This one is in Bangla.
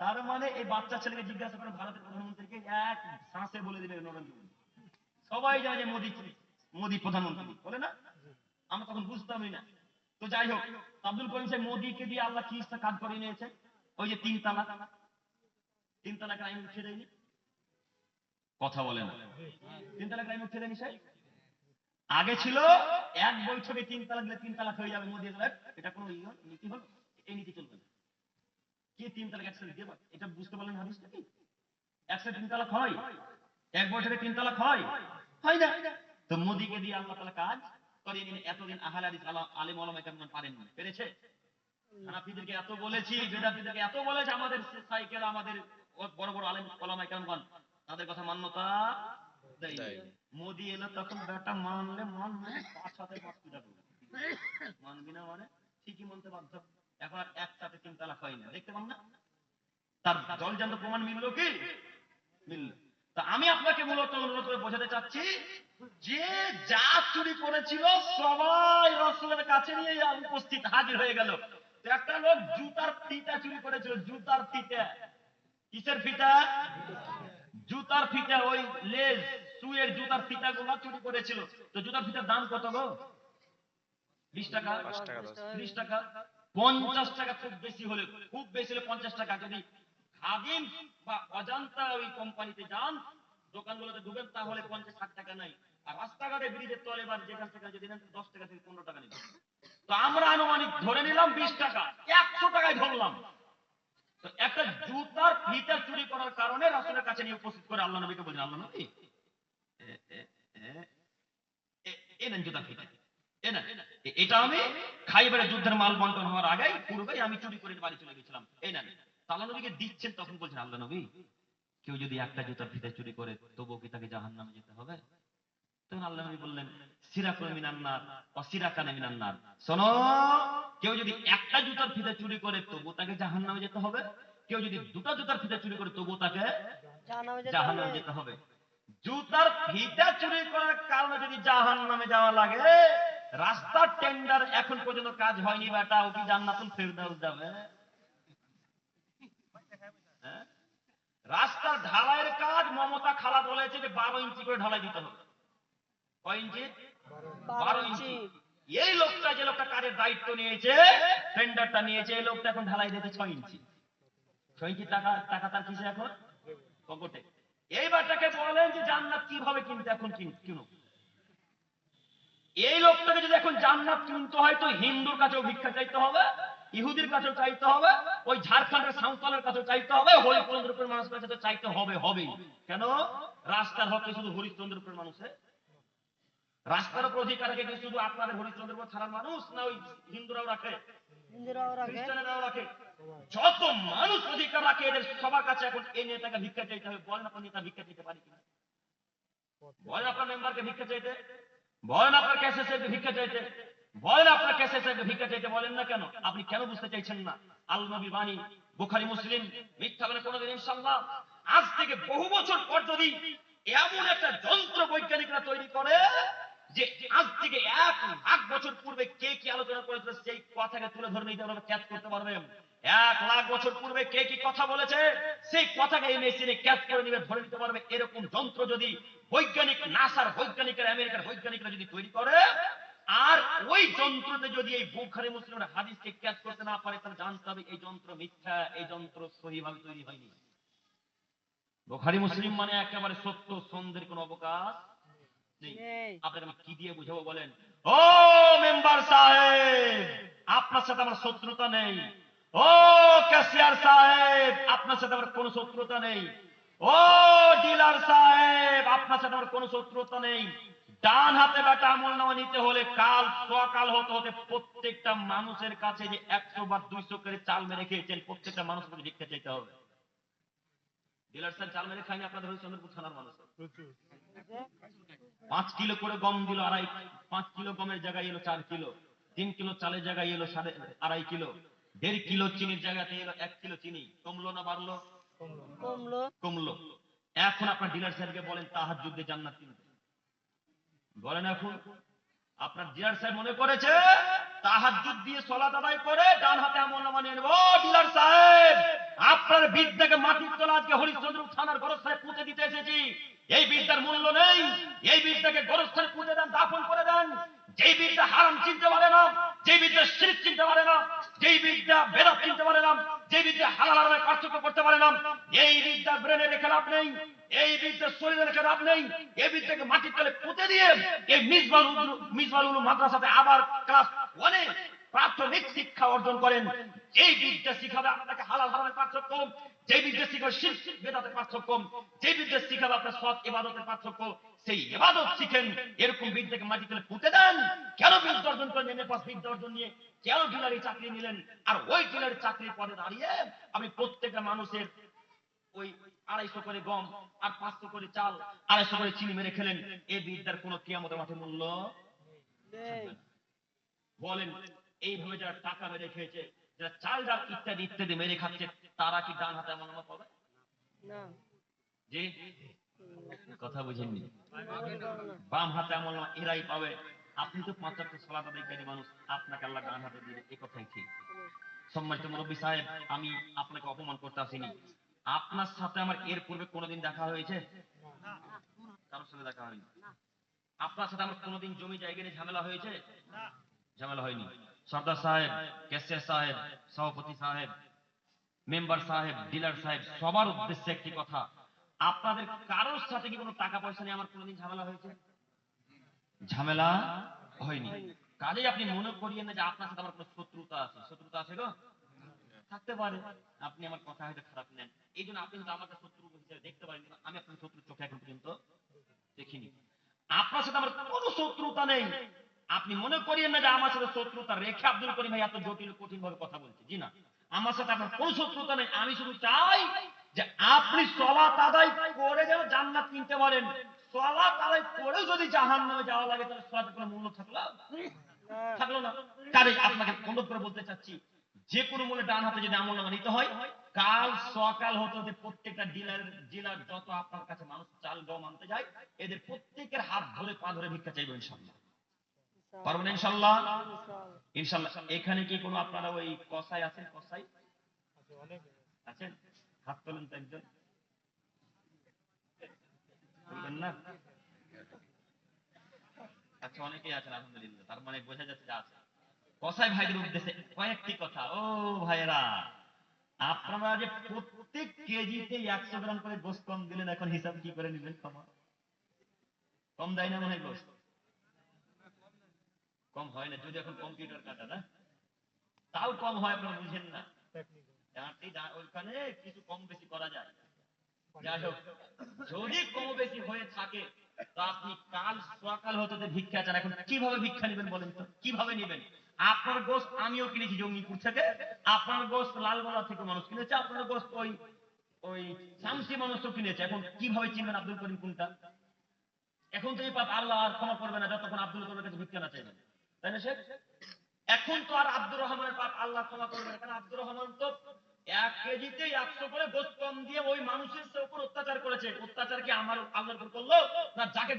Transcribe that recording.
তার মানে এই বাচ্চা ছেলেকে জিজ্ঞাসা ভারতের প্রধানমন্ত্রীকে এক শ্বাসে বলে নরেন্দ্র মোদী। সবাই জানে যে মোদী মোদী প্রধানমন্ত্রী। বলে না? তখন বুঝতামই না। তো যাই হোক, আব্দুল করিম সাহেব মোদীকে দিয়ে আল্লাহ কি কাজ করে নিয়েছে ওই যে তিন তালাক তিন তালাক আইন উঠিয়ে দেয়নি? কথা বলে না। তিন তালাক আইন উঠিয়ে দেয়নি সাহেব? আগে ছিল এক বৈঠকে তিন তালাক দিলে তিন তালাক হয়ে যাবে মোদী সাহেব এটা কোনো ইয়ে নীতি হলো? এই নীতি চলবে না। কে তিন তালাক একসাথে দিয়ে পারে? এটা বুঝতে পারলেন হাদিসটা কি একসাথে তিন তালাক হয়? এক বৈঠকে তিন তালাক হয়? হয় না। তো মোদীকে দিয়ে আল্লাহ তাআলা কাজ করিয়ে নিন এতদিন আহলে হাদিস আলা- আলেম কেমন পারেন না পেরেছে? হানাফিদেরকে এত বলেছি বেদাতিদেরকে এত বলেছে আমাদের সাইকেল আমাদের বড় বড় আলেম ওলামা কেমন তাদের কথা মান্যতা মোদি এলো তখন বেটা মানলে হাতে পাঁচ করবে মানবি না মানে? ঠিকই বাধ্য। এখন একসাথে হয় না। দেখতে না? তার জলজান্ত প্রমাণ মিললো কি? মিলল। তা আমি আপনাকে মূলত অনুরোধ করে বোঝাতে চাচ্ছি, যে যা চুরি করেছিল সবাই রসুলের কাছে নিয়ে উপস্থিত হাজির হয়ে গেল। একটা লোক জুতার ফিতা চুরি করেছিল, জুতার ফিতা। কিসের ফিতা? জুতার ফিতা, ওই লেজ। সুয়ের জুতার ফিতা গুলো চুরি করেছিল। তো জুতার ফিতার দাম কত গো? বিশ টাকা? ত্রিশ টাকা পঞ্চাশ টাকা খুব বেশি হলে খুব বেশি হলে পঞ্চাশ টাকা। যদি খাদিম বা অজান্তা ওই কোম্পানিতে যান দোকানগুলোতে ঢুকেন তাহলে পঞ্চাশ ষাট টাকা নাই। আর রাস্তাঘাটে ব্রিজের তলে বা যেখান থেকে যদি নেন দশ টাকা থেকে পনেরো টাকা নেবেন। তো আমরা আনুমানিক ধরে নিলাম বিশ টাকা। একশো টাকায় ধরলাম। তো একটা জুতার ফিতা চুরি করার কারণে রাসুলের কাছে নিয়ে উপস্থিত করে আল্লাহ নবীকে বলছেন আল্লাহ নবী এ- এ- এ- জুতার ফিতা এ নেন। এ- এটা আমি খাইবারে যুদ্ধের মাল বন্টন হওয়ার আগেই পূর্বেই আমি চুরি করে বাড়ি চলে গেছিলাম। এই তো আল্লাহ নবীকে দিচ্ছেন তখন বলছেন আল্লাহ নবী কেউ যদি একটা জুতার ফিতা চুরি করে তবুও কি তাকে জাহান নামে যেতে হবে? তখন আল্লাহ নবী বললেন সিরাকুল মিনান্নার অসিরাকানে মিনান্নার শোনো কেউ যদি একটা জুতার ফিতা চুরি করে তবু তাকে জাহান নামে যেতে হবে। কেউ যদি দুটো জুতার ফিতা চুরি করে তবু তাকে জাহান নামে যেতে হবে। জুতার ফিতা চুরি করার কারণে যদি জাহান নামে যাওয়া লাগে রাস্তার টেন্ডার এখন পর্যন্ত কাজ হয়নি বেটা, ও কি জান্নাতুল ফেরদাউস যাবে? হ্যাঁ? রাস্তার ঢালাইয়ের কাজ মমতা খালা বলেছে যে বারো ইঞ্চি করে ঢালাই দিতে হবে। কয় ইঞ্চি? বারো ইঞ্চি। এই লোকটা যে লোকটা কাজের দায়িত্ব নিয়েছে টেন্ডারটা নিয়েছে, এই লোকটা এখন ঢালাই দিতে ছয় ইঞ্চি। ছয় ইঞ্চি টাকা টাকা তার কিসে এখন? পকেটে। এইবারটাকে বলেন যে জান্নাত কীভাবে কিনতে এখন কিন- এই লোকটাকে যদি এখন জান্নাত কিনতে হয় তো হিন্দুর কাছেও ভিক্ষা চাইতে হবে, ইহুদির কাছেও চাইতে হবে, ওই ঝাড়খণ্ডের সাঁওতালের কাছেও চাইতে হবে হরিচন্দ্রপুরের মানুষের কাছে তো চাইতে হবে, হবেই। কেন? রাস্তার হকে শুধু হরিচন্দ্রপুরের মানুষের রাস্তার উপর অধিকার শুধু আপনাদের হরিচন্দ্রপুর ছাড়ার মানুষ, না ওই হিন্দুরাও রাখে? যত মানুষ অধিকার রাখে, এদের সবার কাছে এখন এই নেতাকে ভিক্ষা চাইতে হবে। বলেন আপনার নেতা ভিক্ষা চাইতে পারি কিনা? বলেন আপনার মেম্বারকে ভিক্ষা চাইতে। বলেন আপনার ক্যাশে সাহেবকে ভিক্ষা চাইতে। বলেন আপনার ক্যাশে সাহেবকে ভিক্ষা চাইতে। বলেন না কেন? আপনি কেন বুঝতে চাইছেন না? আল নবী বাণী, বুখারি, মুসলিম, মিথ্যা বলে কোনোদিন ইনশাআল্লাহ। আজ থেকে বহু বছর পর যদি এমন একটা যন্ত্র বৈজ্ঞানিকরা তৈরি করে যে আজ থেকে এক লাখ বছর পূর্বে কে কি আলোচনা করেছিল সেই কথাকে তুলে ধরে নিতে পারবে ক্যাচ করতে পারবে। এক লাখ বছর পূর্বে কে কি কথা বলেছে, সেই কথাকে এই মেশিনে ক্যাচ করে নিবে, ধরে নিতে পারবে। এরকম যন্ত্র যদি বৈজ্ঞানিক, নাসার বৈজ্ঞানিকরা, আমেরিকার বৈজ্ঞানিকরা যদি তৈরি করে, আর ওই যন্ত্রতে যদি এই বুখারি মুসলিমের হাদিসকে ক্যাচ করতে না পারে, তাহলে জানতে হবে এই যন্ত্র মিথ্যা, এই যন্ত্র সহিভাবে তৈরি হয়নি। বুখারি মুসলিম মানে একেবারে সত্য সন্ধ্যের কোনো অবকাশ আপনাকে আমি কি দিয়ে বুঝাবো বলেন? ও মেম্বার সাহেব আপনার সাথে আমার শত্রুতা নেই। ও ক্যাশিয়ার সাহেব আপনার সাথে আমার কোনো শত্রুতা নেই। ও ডিলার সাহেব আপনার সাথে আমার কোনো শত্রুতা নেই। ডান হাতে বেটা আমল নামা নিতে হলে কাল সকাল হতে হতে প্রত্যেকটা মানুষের কাছে যে একশো বা দুইশো করে চাল মেরে খেয়েছেন প্রত্যেকটা মানুষকে ভিক্ষা চাইতে হবে। ডিলার সাহেব চাল মেরে খাইনি আপনাদের হরিচন্দ্রপুর থানার মানুষ। পাঁচ কিলো করে গম দিল আড়াই পাঁচ কিলো গমের জায়গায় এলো চার কিলো তিন কিলো চালের জায়গায় এলো সাড়ে আড়াই কিলো দেড় কিলো চিনির জায়গাতে এলো এক কিলো চিনি কমলো না বাড়লো? কমলো। কমলো। এখন আপনার ডিলার সাহেবকে বলেন তাহার যুদ্ধে জান্নাত কিনতে বলেন এখন। আপনার ডিলার সাহেব মনে করেছে? তাহাজ্জুদ দিয়ে সলাত আদায় করে ডান হাতে আমল নামা নিয়ে নেব। ডিলার সাহেব, আপনার বিদ্যাকে মাটির তলা আজকে হরিশ্চন্দ্র থানার গরস্থানে পুঁতে দিতে এসেছি। এই বিদ্যার মূল্য নেই। এই বিদ্যাকে গরস্থানে পুঁতে দেন, দাফন করে দেন। যেই বিদ্যা হারাম চিনতে পারে না, যেই বিদ্যা শিরিক চিনতে পারে না, যেই বিদ্যা বেদাত চিনতে পারে না যেই বিদ্যা হালাল হারামের পার্থক্য করতে পারে না, এই বিদ্যা ব্রেনে রেখে লাভ নেই, এই বিদ্যা শরীরে রেখে লাভ নেই এই বিদ্যাকে মাটির তলে পুঁতে দিয়ে এই মিসবাল মিসবাল উলুম মাদ্রাসাতে আবার ক্লাস ওয়ানে প্রাথমিক শিক্ষা অর্জন করেন। এই বিদ্যা শিখাবে আপনাকে হালাল হারামের পার্থক্য, যে বিদ্যা শিখাবে শিরক বেদাতের পার্থক্য, যে বিদ্যা শিখাবে আপনার সৎ ইবাদতের পার্থক্য সেই ইবাদত শিখেন এরকম বিদ্যাকে মাটি তলে পুঁতে দেন। কেন বিদ্যা অর্জন করেন এমএ পাস বিদ্যা অর্জন নিয়ে? কেন ডিলারি চাকরি নিলেন? আর ওই ডিলারি চাকরির পদে দাঁড়িয়ে আপনি প্রত্যেকটা মানুষের ওই আড়াইশো করে গম আর পাঁচশো করে চাল আড়াইশো করে চিনি মেরে খেলেন। এই বিদ্যার কোন কিয়ামতের মাঠে মূল্য বলেন এইভাবে যারা টাকা মেরে খেয়েছে যারা চাল ডাল ইত্যাদি ইত্যাদি মেরে খাচ্ছে তারা কি ডান হাতে আমার পাবে? না। যে কথা বুঝেননি। বাম হাতে আমল এরাই পাবে। আপনি তো পাঁচ চারটে সলাত আদায়কারী মানুষ, আপনাকে আল্লাহ ডান হাতে দিবে এই কথাই ঠিক। সম্মানিত মুরব্বী সাহেব, আমি আপনাকে অপমান করতে আসিনি। আপনার সাথে আমার এর পূর্বে কোনোদিন দেখা হয়েছে? কারোর সাথে দেখা হয়নি? আপনার সাথে আমার কোনোদিন জমি জায়গা নিয়ে ঝামেলা হয়েছে? ঝামেলা হয়নি। সর্দার সাহেব, ক্যাশিয়ার সাহেব, সভাপতি সাহেব, মেম্বার সাহেব, ডিলার সাহেব, সবার উদ্দেশ্যে একটি কথা। আপনাদের কারোর সাথে কি কোনো টাকা পয়সা নিয়ে আমার কোনোদিন ঝামেলা হয়েছে? ঝামেলা হয়নি। কাজেই আপনি মনে করিয়েন না যে আপনার সাথে আমার কোনো শত্রুতা আছে। শত্রুতা আছে গো থাকতে পারে। আপনি আমার কথা হয়তো খারাপ নেন। এই জন্য আপনি হয়তো আমাকে শত্রু হিসেবে দেখতে পারেন আমি আপনার শত্রু চোখে এখন পর্যন্ত দেখিনি। আপনার সাথে আমার কোনো শত্রুতা নেই। আপনি মনে করিয়েন না যে আমার সাথে শত্রুতা রেখে আব্দুল করিম ভাই এত জটিল কঠিন ভাবে কথা বলছে। জি না। আমার সাথে আপনার কোনো শত্রুতা নেই। আমি শুধু চাই যে আপনি সলাত আদায় করে যেন জান্নাত কিনতে পারেন। সলাত আদায় করেও যদি জাহান্নামে যাওয়া লাগে, তাহলে সলাতের কোনো মূল্য থাকল থাকল না। কাজে আপনাকে অনুরোধ করে বলতে চাচ্ছি, যে কোনো মূল্যে ডান হাতে যদি আমল নামা নিতে হয়, কাল সকাল হতে হতে প্রত্যেকটা ডিলার ডিলার যত আপনার কাছে মানুষ চাল গম আনতে যায়, এদের প্রত্যেকের হাত ধরে, পা ধরে ভিক্ষা চাইব ইনশাল্লাহ পারবেন ইনশাল্লাহ ইনশাল্লাহ এখানে কি কোনো আপনারা ওই কসাই আছেন? কসাই? আছেন? হাত তোলেন তো একজন? না? আচ্ছা অনেকেই আছেন, আলহামদুলিল্লাহ। তার মানে বোঝা যাচ্ছে যে আছে। কসাই ভাইদের উদ্দেশ্যে কয়েকটি কথা। ও ভাইরা আপনারা যে প্রত্যেক কেজিতে একশো গ্রাম করে গোস্ত কম দিলেন, এখন হিসাব কি করে নিবেন ক্ষমা কম দেয় না মনে হয় গোস্ত? কম হয় না, যদি এখন কম্পিউটার কাটা, না? তাও কম হয়, আপনারা বুঝেন না। ওইখানে কিছু কম বেশি করা যায়। যাই হোক, যদি কম বেশি হয়ে থাকে, তো আপনি কাল সকাল হতে ভিক্ষা চান। এখন কীভাবে ভিক্ষা নেবেন বলেন তো? কীভাবে নেবেন? আপনার গোস্ত আমিও কিনেছি জঙ্গিপুর থেকে। আপনার গোস্ত লালগোলা থেকে মানুষ কিনেছে। আপনার গোস্ত ওই ওই শামসি মানুষও কিনেছে। এখন কীভাবে চিনবেন আব্দুল করিম কোনটা? এখন তো এই পাপ আল্লাহ আর ক্ষমা করবে না, যতক্ষণ আব্দুল করিমের কাছে ভিক্ষা না চাইবেন। তাই না এখন তো আর আব্দুর রহমানের পাপ আল্লাহ ক্ষমা করবে না। কারণ আব্দুর রহমান তো এক কেজিতে একশো করে গোস্ত কম দিয়ে ওই মানুষের উপর অত্যাচার করেছে। অত্যাচার কি আমার আল্লাহর উপর করল? না যাকে